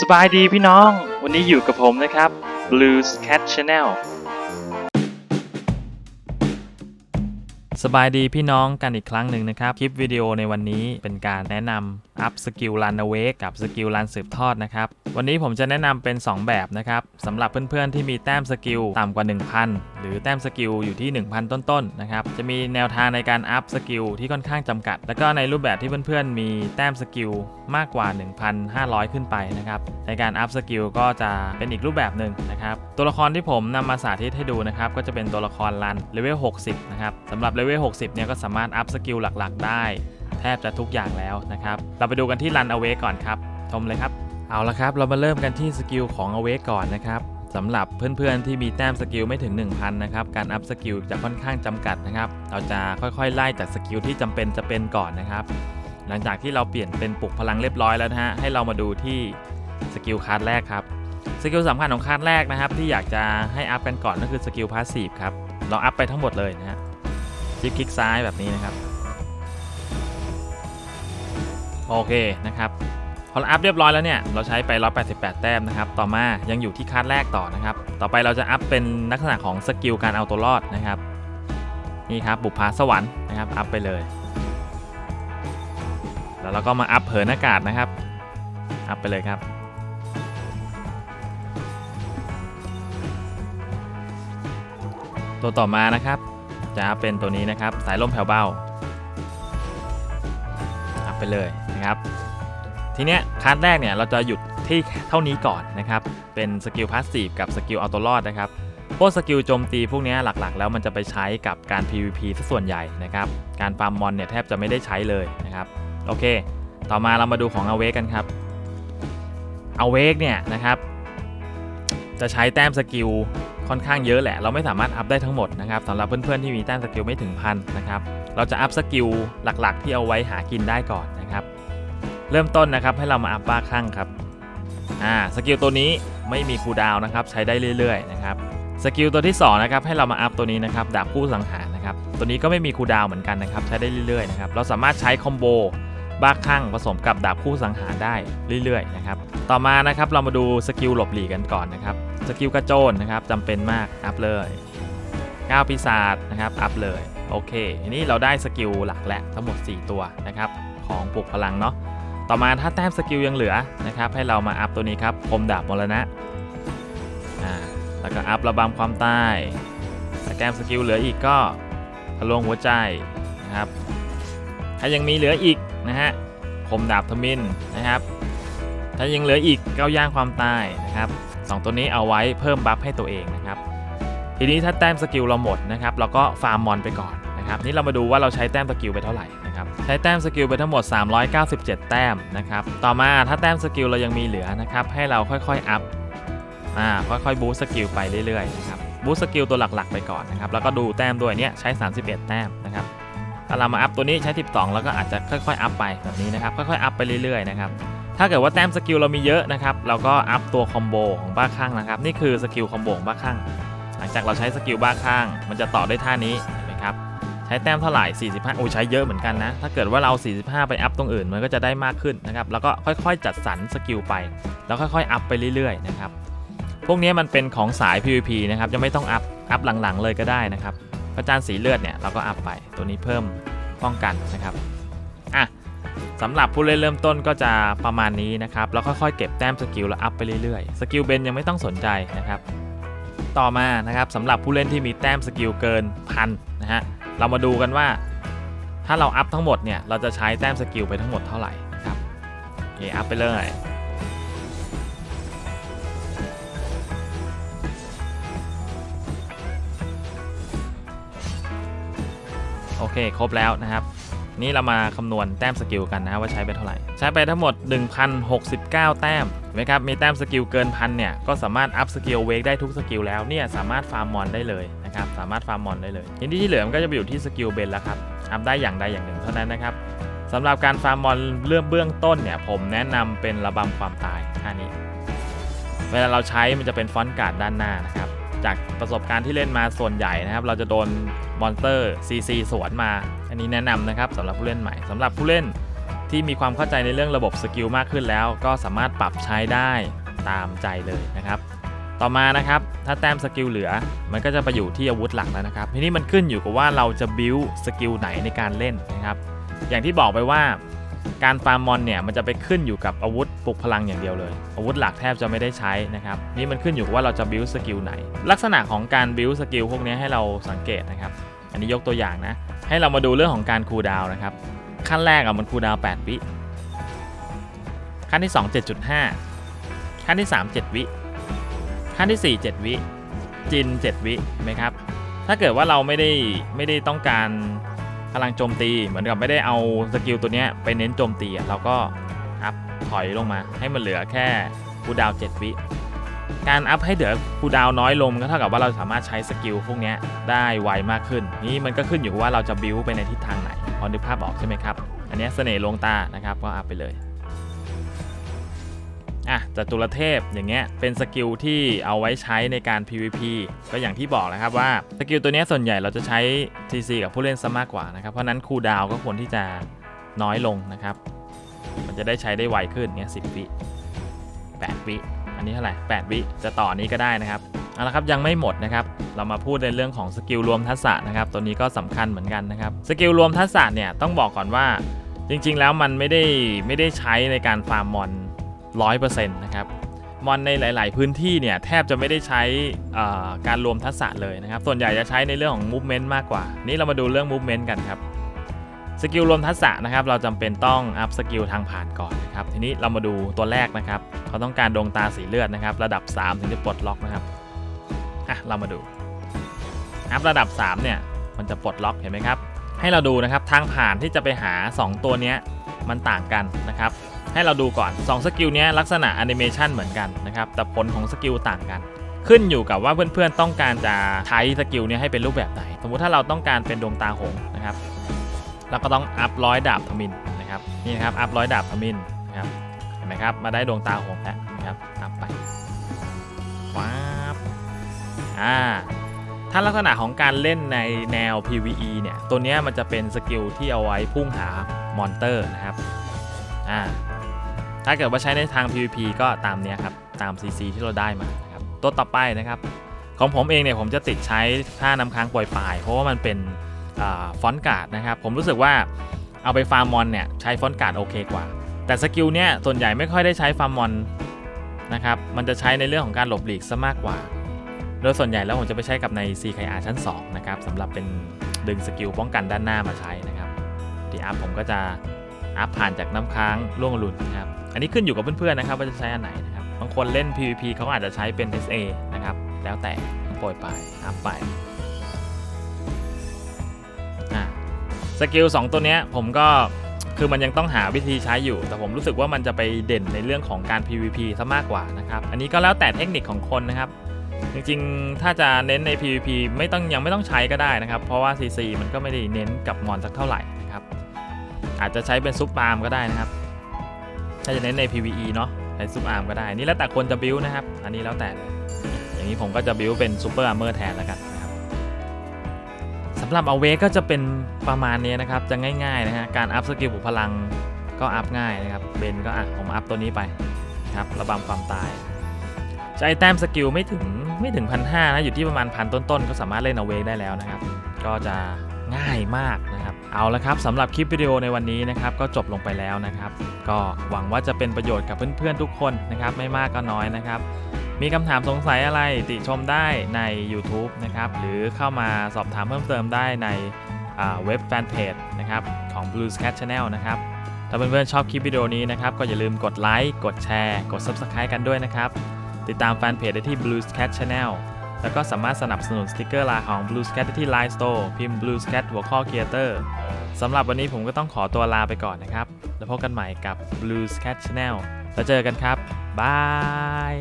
สบายดีพี่น้อง วันนี้อยู่กับผมนะครับ Blues Cat Channel สบายดีพี่น้องกันอีกครั้งหนึ่งนะครับ คลิปวิดีโอในวันนี้เป็นการแนะนำ อัพสกิลรันเวกกับสกิลรันสืบทอดนะครับ วันนี้ผมจะแนะนำเป็น 2 แบบนะครับสำหรับเพื่อนๆ ที่มีแต้มสกิลต่ำกว่า 1,000 หรือแต้มสกิลอยู่ที่ 1,000 ต้นๆนะครับ จะมีแนวทางในการอัพสกิลที่ค่อนข้างจำกัด แล้วก็ในรูปแบบที่เพื่อนๆ มีแต้มสกิลมากกว่า 1,500 ขึ้นไปนะครับในการอัพสกิลก็จะเป็นอีกรูปแบบหนึ่งนะครับตัวละครที่ผมนำมาสาธิตให้ดูนะครับก็จะเป็นตัวละครรันเลเวล 60 นะครับสำหรับเลเวล 60 เนี่ยก็สามารถอัพสกิลหลักๆ ได้ แทบจะทุกอย่างแล้วนะครับ เราไปดูกันที่รันเอาเวก่อนครับ ชมเลยครับ เอาละครับ เรามาเริ่มกันที่สกิลของเอาเวก่อนนะครับสำหรับเพื่อนๆที่มีแต้มสกิลไม่ถึง 1000 นะครับ การอัพสกิลจะค่อนข้างจำกัดนะครับ เราจะค่อยๆ ไล่จากสกิลที่จำเป็นจะเป็นก่อนนะครับ หลังจากที่เราเปลี่ยนเป็นปลุกพลังเรียบร้อยแล้วนะฮะ ให้เรามาดูที่สกิลคาร์ดแรกครับ สกิลสำคัญของคาร์ดแรกนะครับ ที่อยากจะให้อัพกันก่อนก็คือสกิลพาสซีฟครับ เราอัพไปทั้งหมดเลยนะฮะชิปคลิกซ้ายแบบนี้นะครับ โอเคนะครับพออัพเรียบร้อยแล้วเนี่ยเราใช้ไป 188 แต้มนะครับต่อมายังอยู่ที่คาดแรกต่อนะครับต่อไปเราจะอัพเป็นลักษณะของสกิลการเอาตัวรอดนะครับนี่ครับบุพภาสวรรค์นะครับอัพไปเลย แล้วเราก็มาอัพเหินอากาศนะครับอัพไปเลยครับตัวต่อมานะครับจะอัพเป็นตัวนี้นะครับสายลมแผ่วเบาอัพไปเลย นะครับ ทีเนี้ยคาร์ดแรกเนี่ยเราจะหยุดที่เท่านี้ก่อนนะครับ เป็นสกิลพาสซีฟกับสกิลเอาตัวรอดนะครับ พวกสกิลโจมตีพวกนี้หลักๆ แล้วมันจะไปใช้กับการ PVP ซะส่วนใหญ่นะครับ การฟาร์มมอนเนี่ยแทบจะไม่ได้ใช้เลยนะครับ โอเค ต่อมาเรามาดูของ a w a k e กันครับ a w a k e เนี่ยนะครับ จะใช้แต้มสกิลค่อนข้างเยอะแหละ เราไม่สามารถอัพได้ทั้งหมดนะครับสำหรับเพื่อนๆที่มีแต้มสกิลไม่ถึงพันนะครับ เราจะอัพสกิลหลักๆ ที่เอาไว้หากินได้ก่อนนะครับ เริ่มต้นนะครับให้เรามาอัพบ้าคลั่งครับอ่าสกิลตัวนี้ไม่มีคูดาวนะครับใช้ได้เรื่อยๆนะครับสกิลตัวที่2นะครับให้เรามาอัพตัวนี้นะครับดาบคู่สังหารนะครับตัวนี้ก็ไม่มีคูดาวเหมือนกันนะครับใช้ได้เรื่อยๆนะครับเราสามารถใช้คอมโบบ้าคลั่งผสมกับดาบคู่สังหารได้เรื่อยๆนะครับต่อมานะครับเรามาดูสกิลหลบหลีกกันก่อนนะครับสกิลกระโจนนะครับจำเป็นมากอัพเลยก้าวปีศาจนะครับอัพเลยโอเคอันนี้เราได้สกิลหลักและทั้งหมด 4 ตัวนะครับของปลุกพลังเนาะ ต่อมาถ้าแต้มสกิลยังเหลือนะครับให้เรามาอัพตัวนี้ครับคมดาบมรณะอ่าแล้วก็อัพระบำความตายถ้าแต้มสกิลเหลืออีกก็ทะลวงหัวใจนะครับ ถ้ายังมีเหลืออีกนะฮะคมดาบทมินนะครับ ถ้ายังเหลืออีกก้าวย่างความตายนะครับสองตัวนี้เอาไว้เพิ่มบัฟให้ตัวเองนะครับ ทีนี้ถ้าแต้มสกิลเราหมดนะครับเราก็ฟาร์มมอนไปก่อนนะครับนี่เรามาดูว่าเราใช้แต้มสกิลไปเท่าไหร่ นะครับ ใช้แต้มสกิลไปทั้งหมด 397 แต้มนะครับ ต่อมาถ้าแต้มสกิลเรายังมีเหลือนะครับ ให้เราค่อยๆอัพอ่าค่อยๆบูสกิลไปเรื่อยๆนะครับบูสกิลตัวหลักๆ ไปก่อนนะครับ แล้วก็ดูแต้มด้วยเนี่ยใช้ 31 แต้มนะครับถ้าเรามาอัพตัวนี้ใช้ 12 แล้วก็อาจจะค่อยๆ อัพไปแบบนี้นะครับ ค่อยๆ อัพไปเรื่อยๆ นะครับ ถ้าเกิดว่าแต้มสกิลเรามีเยอะนะครับ เราก็อัพตัวคอมโบของบ้าคลั่งนะครับ นี่คือสกิลคอมโบของบ้าคลั่ง หลังจากเราใช้สกิลบ้าคลั่งมันจะต่อด้วยท่านี้ ใช้แต้มเท่าไหร่ 45 โอ้ยใช้เยอะเหมือนกันนะ ถ้าเกิดว่าเรา 45 ไปอัพตรงอื่นมันก็จะได้มากขึ้นนะครับ แล้วก็ค่อยๆ จัดสรรสกิลไป แล้วค่อยๆ อัพไปเรื่อยๆ นะครับ พวกนี้มันเป็นของสาย PVP นะครับจะไม่ต้องอัพ อัพหลังๆ เลยก็ได้นะครับพระจันทร์สีเลือดเนี่ยเราก็อัพไป ตัวนี้เพิ่มป้องกันนะครับ อะสำหรับผู้เล่นเริ่มต้นก็จะประมาณนี้นะครับ แล้วค่อยๆ เก็บแต้มสกิลแล้วอัพไปเรื่อยๆ สกิลเบนยังไม่ต้องสนใจนะครับ ต่อมานะครับสำหรับผู้เล่นที่มีแต้มสกิลเกินพันนะฮะ เรามาดูกันว่า ถ้าเราอัพทั้งหมดเนี่ยเราจะใช้แต้มสกิลไปทั้งหมดเท่าไหร่นะครับโอเคอัพไปเลยโอเค ครบแล้วนะครับ นี่เรามาคำนวณแต้มสกิลกันนะว่าใช้ไปเท่าไหร่ ใช้ไปทั้งหมด 1,069 แต้มเห็นไหมครับมีแต้มสกิลเกินพันเนี่ยก็สามารถอัพสกิลเวกได้ทุกสกิลแล้วเนี่ยสามารถฟาร์มมอนได้เลยนะครับสามารถฟาร์มมอนได้เลยทีนี้ที่เหลือมันก็จะไปอยู่ที่สกิลเบนแล้วครับอัพได้อย่างใดอย่างหนึ่งเท่านั้นนะครับสำหรับการฟาร์มมอนเรื่องเบื้องต้นเนี่ยผมแนะนำเป็นระบำความตายท่านี้ เวลาเราใช้มันจะเป็นฟอนต์การ์ดด้านหน้านะครับ จากประสบการณ์ที่เล่นมาส่วนใหญ่นะครับ เราจะโดนมอนสเตอร์ CC สวนมา อันนี้แนะนำนะครับสำหรับผู้เล่นใหม่สำหรับผู้เล่นที่มีความเข้าใจในเรื่องระบบสกิลมากขึ้นแล้ว ก็สามารถปรับใช้ได้ตามใจเลยนะครับต่อมานะครับถ้าแต้มสกิลเหลือมันก็จะไปอยู่ที่อาวุธหลักแล้วนะครับ ทีนี้มันขึ้นอยู่กับว่าเราจะบิวสกิลไหนในการเล่นนะครับ อย่างที่บอกไปว่า การฟาร์มมอนเนี่ยมันจะไปขึ้นอยู่กับอาวุธปลุกพลังอย่างเดียวเลย อาวุธหลักแทบจะไม่ได้ใช้นะครับนี่มันขึ้นอยู่ว่าเราจะบิวสกิลไหน ลักษณะของการบิวสกิลพวกนี้ให้เราสังเกตนะครับ อันนี้ยกตัวอย่างนะ ให้เรามาดูเรื่องของการคูลดาวนะครับขั้นแรกอะมันคูลดาว8วิขั้นที่ 2 7.5 ขั้นที่ 3 7 วิ ขั้นที่ 4 7 วิจิน 7 วิเห็นไหมครับ ถ้าเกิดว่าเราไม่ได้ไม่ได้ต้องการ พลังโจมตีเหมือนกับไม่ได้เอาสกิลตัวนี้ไปเน้นโจมตีอะเราก็อัพถอยลงมาให้มันเหลือแค่คูดาวน์7วิการอัพให้เหลือคูดาวน้อยลงก็เท่ากับว่าเราสามารถใช้สกิลพวกนี้ได้ไวมากขึ้น นี่มันก็ขึ้นอยู่ว่าเราจะบิวไปในทิศทางไหนพอนึกภาพออกใช่ไหมครับ อันนี้เสน่ห์ลงตานะครับก็อัพไปเลย อะจตุรเทพอย่างเงี้ยเป็นสกิลที่เอาไว้ใช้ในการ PVP ก็อย่างที่บอกนะครับว่าสกิลตัวนี้ส่วนใหญ่เราจะใช้ CC กับผู้เล่นซะมากกว่านะครับ เพราะนั้นคูดาวก็ควรที่จะน้อยลงนะครับ มันจะได้ใช้ได้ไวขึ้นเงี้ยสิวิ8วิอันนี้เท่าไหร่8วิจะต่อนี้ก็ได้นะครับเอาละครับยังไม่หมดนะครับ เรามาพูดในเรื่องของสกิลรวมทักษะนะครับ ตัวนี้ก็สำคัญเหมือนกันนะครับสกิลรวมทักษะเนี่ยต้องบอกก่อนว่าจริงๆแล้วมันไม่ได้ไม่ได้ใช้ในการฟาร์มมอน 100%นะครับมอนในหลาย ๆ พื้นที่เนี่ยแทบจะไม่ได้ใช้การรวมทักษะเลยนะครับ ส่วนใหญ่จะใช้ในเรื่องของ movement มากกว่า นี่เรามาดูเรื่อง movement กันครับสกิลรวมทักษะนะครับ เราจำเป็นต้องอัพสกิลทางผ่านก่อนนะครับ ทีนี้เรามาดูตัวแรกนะครับ เขาต้องการดวงตาสีเลือดนะครับ ระดับ 3 ถึงจะปลดล็อกนะครับอะเรามาดูอัพระดับ 3 เนี่ย มันจะปลดล็อกเห็นไหมครับ ให้เราดูนะครับทางผ่านที่จะไปหา 2 ตัวเนี้ยมันต่างกันนะครับ ให้เราดูก่อน2สกิลนี้ลักษณะแอนิเมชันเหมือนกันนะครับแต่ผลของสกิลต่างกัน ขึ้นอยู่กับว่าเพื่อนๆต้องการจะใช้สกิลนี้ให้เป็นรูปแบบไหน สมมุติถ้าเราต้องการเป็นดวงตาหงนะครับเราก็ต้องอัพร้อยดาบทมินนะครับนี่นะครับอัพร้อยดาบทมินนะครับเห็นไหมครับมาได้ดวงตาหงแล้วนะครับอัพไปว้าบอ่าถ้าลักษณะของการเล่นในแนว PVE เนี่ย ตัวเนี้ยมันจะเป็นสกิลที่เอาไว้พุ่งหามอนเตอร์นะครับ อ่า ถ้าเกิดว่าใช้ในทาง PVP ก็ตามเนี้ยครับ ตาม CC ที่เราได้มาครับตัวต่อไปนะครับของผมเองเนี่ยผมจะติดใช้ท่าน้ำค้างปล่อยปลาย เพราะว่ามันเป็นฟอนต์การ์ดนะครับ ผมรู้สึกว่าเอาไปฟาร์มมอนเนี่ยใช้ฟอนต์การ์ดโอเคกว่า แต่สกิลเนี่ยส่วนใหญ่ไม่ค่อยได้ใช้ฟาร์มมอนนะครับมันจะใช้ในเรื่องของการหลบหลีกซะมากกว่า โดยส่วนใหญ่แล้วผมจะไปใช้กับใน CKR ชั้น2นะครับสำหรับเป็นดึงสกิลป้องกันด้านหน้ามาใช้นะครับทีอัพผมก็จะอัพผ่านจากน้ำค้างล่วงหลุนนะครับ อันนี้ขึ้นอยู่กับเพื่อนๆนะครับว่าจะใช้อันไหนนะครับบางคนเล่น PVP เขาอาจจะใช้เป็น SA นะครับแล้วแต่ปล่อยไปอัพไปอะสกิล2ตัวเนี้ยผมก็คือมันยังต้องหาวิธีใช้อยู่ แต่ผมรู้สึกว่ามันจะไปเด่นในเรื่องของการ PVP ซะมากกว่านะครับ อันนี้ก็แล้วแต่เทคนิคของคนนะครับ จริงๆ ถ้าจะเน้นใน PVP ไม่ต้องยังไม่ต้องใช้ก็ได้นะครับ เพราะว่า CC มันก็ไม่ได้เน้นกับมอนสักเท่าไหร่นะครับ อาจจะใช้เป็นซุปปาล์มก็ได้นะครับ ถ้าจะเน้นใน PVE เนาะใช้ซุปอาร์มก็ได้ นี่แล้วแต่คนจะบิวนะครับ อันนี้แล้วแต่ อย่างนี้ผมก็จะบิวเป็นซูเปอร์อาร์เมอร์แทนแล้วกันนะครับสำหรับเอาเวก็จะเป็นประมาณนี้นะครับ จะง่ายๆนะฮะ การอัพสกิลบุพลังก็อัพง่ายนะครับ เบนก็อะผมอัพตัวนี้ไปนะครับ ระบำความตายใช้แต้มสกิลไม่ถึงไม่ถึงพันห้านะ อยู่ที่ประมาณพันต้นๆ ก็สามารถเล่นเอาเวกได้แล้วนะครับ ก็จะง่ายมากนะครับ เอาละครับสำหรับคลิปวิดีโอในวันนี้นะครับก็จบลงไปแล้วนะครับ ก็หวังว่าจะเป็นประโยชน์กับเพื่อนๆทุกคนนะครับไม่มากก็น้อยนะครับ มีคำถามสงสัยอะไรติชมได้ใน YouTube นะครับหรือเข้ามาสอบถามเพิ่มเติมได้ในเว็บแฟนเพจนะครับของ Blue Cat Channel นะครับถ้าเพื่อนๆชอบคลิปวิดีโอนี้นะครับก็อย่าลืมกดไลค์กดแชร์ กด Subscribe กันด้วยนะครับ ติดตามแฟนเพจได้ที่ Blue Cat Channel แล้วก็สามารถสนับสนุนสติกเกอร์ลาของ Blue Cat ได้ที่ Line Store พิมพ์ Blue Cat หัวข้อ Creator สำหรับวันนี้ผมก็ต้องขอตัวลาไปก่อนนะครับ แล้วพบกันใหม่กับ Blue Cat Channel แล้วเจอกันครับ บาย